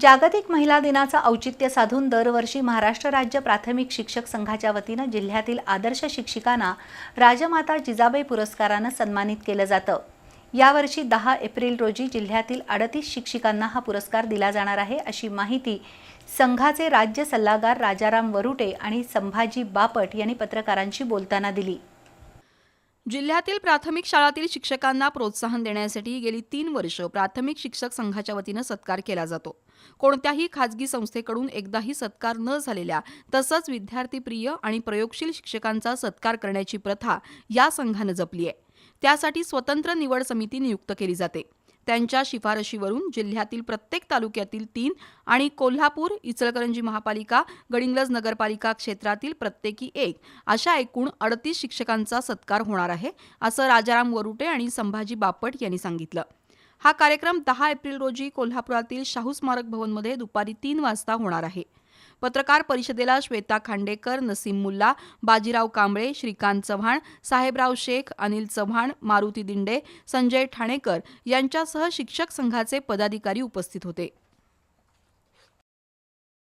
जागतिक महिला दिनाचं औचित्य साधून दरवर्षी महाराष्ट्र राज्य प्राथमिक शिक्षक संघाच्या वतीनं जिल्ह्यातील आदर्श शिक्षिकांना राजमाता जिजाबाई पुरस्कारानं सन्मानित केलं जातं. यावर्षी दहा एप्रिल रोजी जिल्ह्यातील अडतीस शिक्षिकांना हा पुरस्कार दिला जाणार आहे अशी माहिती संघाचे राज्य सल्लागार राजाराम वरुटे आणि संभाजी बापट यांनी पत्रकारांशी बोलताना दिली. जिल्ह्यातील प्राथमिक शाळातील शिक्षकांना प्रोत्साहन देण्यासाठी गेली तीन वर्ष प्राथमिक शिक्षक संघाच्या वतीनं सत्कार केला जातो. कोणत्याही खाजगी संस्थेकडून एकदाही सत्कार न झालेल्या तसंच विद्यार्थीप्रिय आणि प्रयोगशील शिक्षकांचा सत्कार करण्याची प्रथा या संघानं जपली आहे. त्यासाठी स्वतंत्र निवड समिती नियुक्त केली जाते. त्यांच्या शिफारशीवरून जिल्ह्यातील प्रत्येक तालुक्यातील तीन आणि कोल्हापूर इचलकरंजी महापालिका गडिंग्लज नगरपालिका क्षेत्रातील प्रत्येकी एक अशा एकूण अडतीस शिक्षकांचा सत्कार होणार आहे असं राजाराम वरुटे आणि संभाजी बापट यांनी सांगितलं. हा कार्यक्रम दहा एप्रिल रोजी कोल्हापुरातील शाहू स्मारक भवनमध्ये दुपारी तीन वाजता होणार आहे. पत्रकार परिषदेला श्वेता खांडेकर नसीम मुल्ला बाजीराव कांबळे श्रीकांत चव्हाण साहेबराव शेख अनिल चव्हाण मारुती दिंडे संजय ठाणेकर यांच्यासह शिक्षक संघाचे पदाधिकारी उपस्थित होते.